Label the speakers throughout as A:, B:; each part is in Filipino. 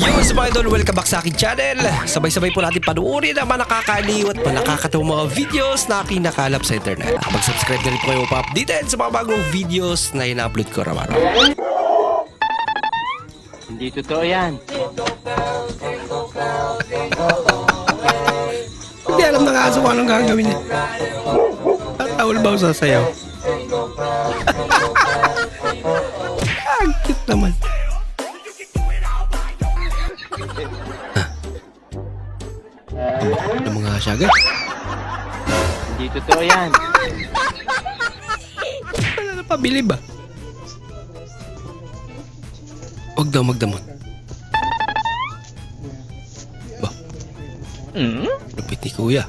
A: Yo, sa mga idol, welcome back sa aking channel. Sabay-sabay po natin panuorin ang mga nakakaliw at mga nakakatawang mga videos na kinakalap sa internet. Mag-subscribe na rin po kayo pa-updated sa mga bagong videos na ina-upload ko araw-araw.
B: Hindi totoo yan.
A: Hindi alam ng aso kung anong gagawin niya. Tatawal ba o sasayaw? Ang cute naman. Ah. Ano mga siya agad?
B: Hindi totoo yan.
A: Wala na pabili ba? Huwag daw magdamot. Ba? Lupit ni kuya.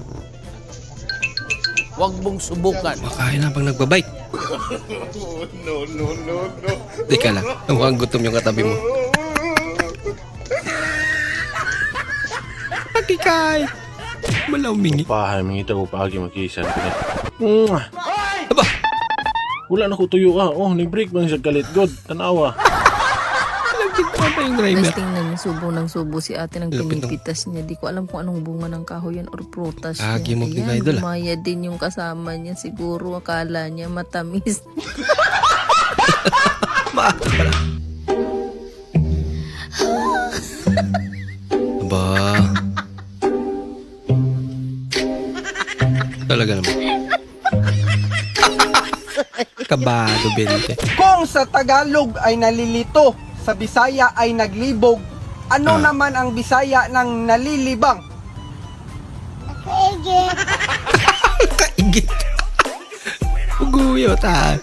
C: Huwag mong subukan.
A: Makain na pag nagbabike. no, no, no, no. Teka lang, mukhang gutom yung katabi mo. Pakikay! Wala umingi.
D: Pahay, mangita ko paagi magkisan ko na. Mwah!
A: Aba,
D: Wala na ko tuyo ka. Oh, ni-break bang siya galit god. Tanawa.
A: nagtigpa pa yung driver.
E: Tapos tingnan niyo, subo ng subo si ate ng
A: Lupit ng-
E: pinipitas niya. Di ko alam kung anong bunga ng kahoy yan or prutas
A: Agi mo,
E: niya.
A: big idol, ah.
E: Gumaya din yung kasama niya. Siguro akala niya matamis.
A: Maaga pala. Talaga naman. Kabado, Bente.
F: Kung sa Tagalog ay nalilito, sa Bisaya ay naglibog, ano
A: Ah.
F: naman ang Bisaya ng nalilibang?
A: Kaigit. Uguyo, ta.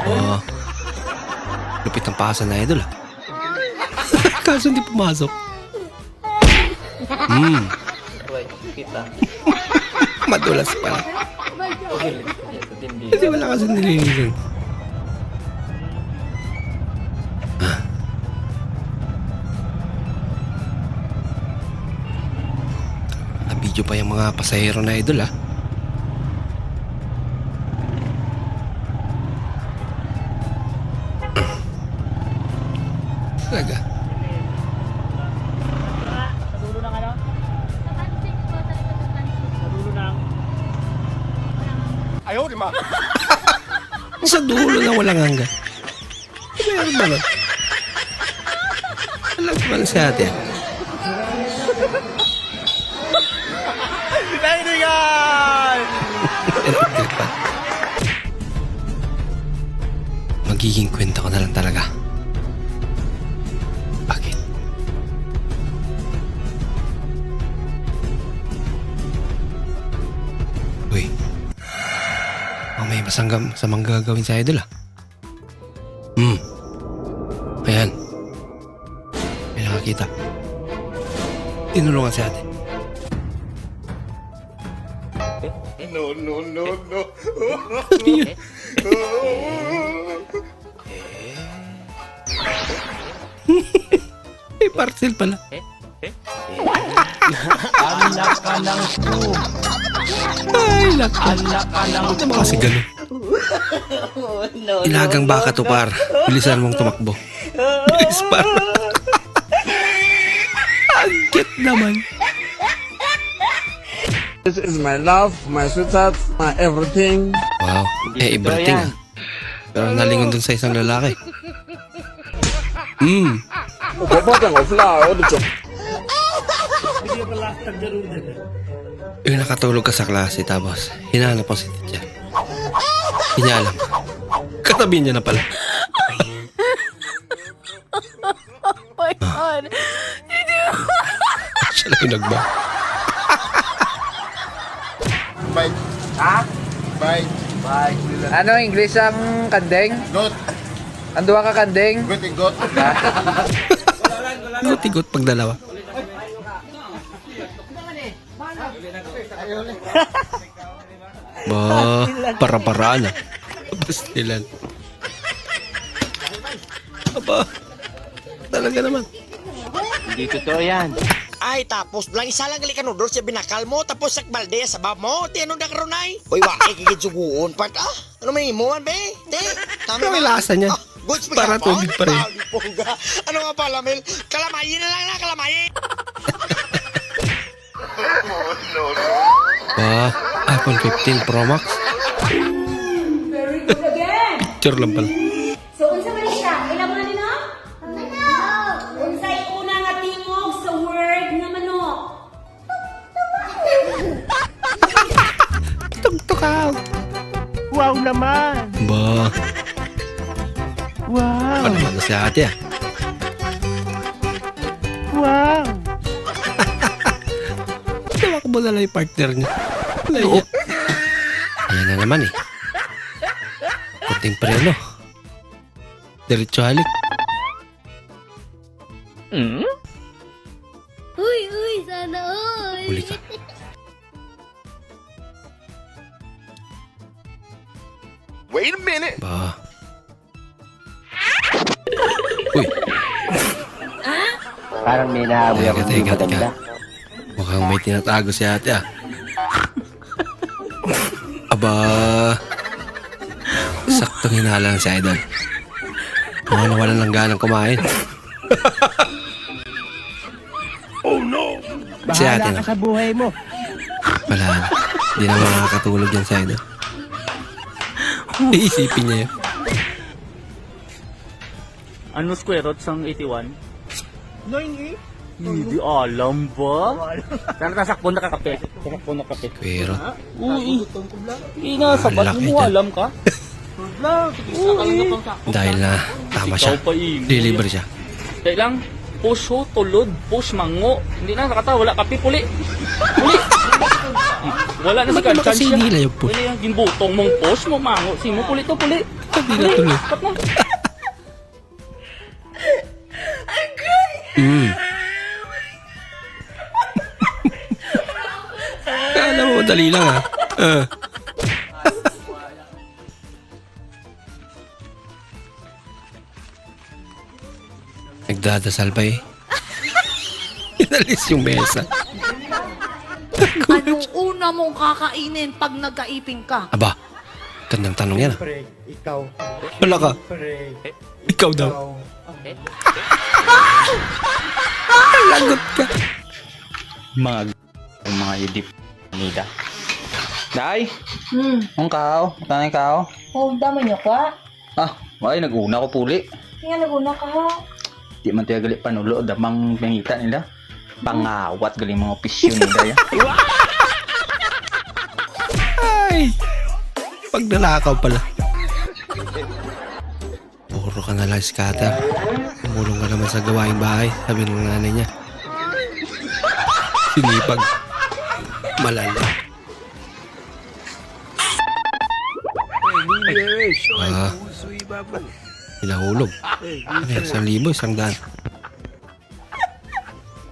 A: Oh. Lupit ang pasa na idol, ah. Kaso hindi pumasok. Hmm. Madulas pala. Kasi wala kasi nilinisan. Ah. Na-video pa yung mga pasahero na idol ah. Talaga. Sa dulo na walang hanggan. Meron ba nun? Alam ko lang si ate. Pinainingan! Magiging kwenta ko na lang talaga. May masanggam sa mga gagawin sa idol ah. Hmm. Ayan. May nakakita. Tinulungan si ate. No, no, no, no. May parcel pala.
B: Anak ka ng po.
A: Ay, lako.
B: Anak ka ng
A: Ano ba kasi ganun? Ilagang baka to par. Bilisan mong tumakbo. Bilis par. Ang cute naman.
G: This is my love, my sweetheart, my everything.
A: Wow. Eh, everything ah. Pero nalingon dun sa isang lalaki. Hmm.
G: Papa ng flower, the chok.
A: Yung nakatulog ka sa klase tapos hinahanap mo si teacher. Hindi niya alam. Katabi niya na pala.
E: oh my God!
A: Siya lang yung nagba.
H: Ano English ang kandeng? Got. Ando ka kandeng?
A: Tigot pag dalawa. Ba, para-paraan ah. Pastilan. Aba, talaga naman.
B: Hindi totoo yan.
I: Ay, tapos lang isa lang gali kanudor siya binakal mo, tapos sakbalde sa bab mo, ti ano da karonay? Uy, wa kay gigit suguon pat ah. Ano man imo man be? Te, tama
A: Ano may lasa niyan?
I: Ah, Goods
A: Para tubig pa rin.
I: Ano nga ba, Lamel? Kalamayin na lang na, kalamayin.
A: Ba, iPhone 15 Pro Max.
C: Very good again.
A: Picture lang pala.
C: So, unsa man siya? Ilang man nino? Manok. Unsay una nga tingog sa word nga manok?
A: Tugtukaw.
B: Wow naman!
A: Ba,
B: Wow!
A: ano naman si ate Lang yung partner niya? Laya. Ayan na naman eh. Kunting preno. Diretso halik.
J: Uy, uy, sana all.
A: Huli ka.
I: Wait a minute.
A: Ba. Uy,
B: Parang may
A: teka,
B: ako hindi
A: teka,
B: maganda.
A: teka. Mukhang may tinatago si ate ah. Aba. Saktong hinalang si Idol. Mukhang nawalan ng ganang kumain. oh no! Si ate
B: Bahala
A: na.
B: ka sa buhay mo.
A: Wala na. Hindi na makakatulog yan sa Idol. Iisipin niya yun.
K: Ano square root sang 81? 9 Hindi alam ba? Sana tasakbo na kakape. Tasakbo na kape.
A: Pero,
K: Uy, hindi na, sabat
A: Malaki
K: mo alam ka? Uy,
A: dahil na tama siya, deliver siya.
K: Kaya lang, push ho, tulod, push mango. Hindi na nakata, wala kape, puli. Puli. Wala na si
A: Ba't naman
K: Kanchan
A: kasi
K: siya.
A: hindi na yung push?
K: Wala yung ginbutong mong push mo, mango. Sino puli to, puli.
A: Hindi na tuloy.
K: Mo.
A: Mm. Kala mo, dali lang ah. Ah. Nagdadasal pa eh. Inalis yung mesa.
J: Anong una mong kakainin pag nagkaiping ka?
A: Aba, gandang tanong yan ah. Wala ka. Ikaw daw. Lagot ka.
B: Mga mga yudip nida. Day,
E: Hmm.
B: ang kao, tanay kao.
E: Oh, damo niyo ka?
B: Ah, wala naguna ko puli.
E: Nga naguna ka ha?
B: Di man tayo gali panulo, damang pangita nila. Pangawat gali mga opisyon nila ya.
A: Ay! Pag nanakaw pala. Puro ka na lang, scatter. Tumulong ka naman sa gawaing bahay, sabi ng nanay niya. Sinipag. Malala. Ah, hinahulog. Ano yan, isang libo, isang daan.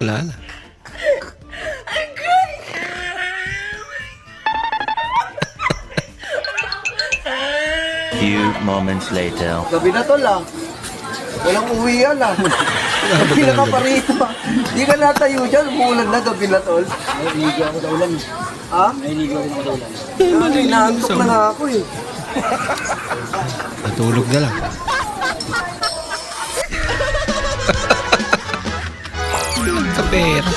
A: Wala na.
B: Few moments later.
F: Gabi na to lang. Walang uwian lang. Gabi na ka pa rito. Hindi ka natayo dyan. Umuulan na gabi na tol. Nahiligo ako sa ulan. Ha? Nahiligo ako sa ulan. Ay, naantok na nga ako eh.
A: Natulog na lang. Sa pera.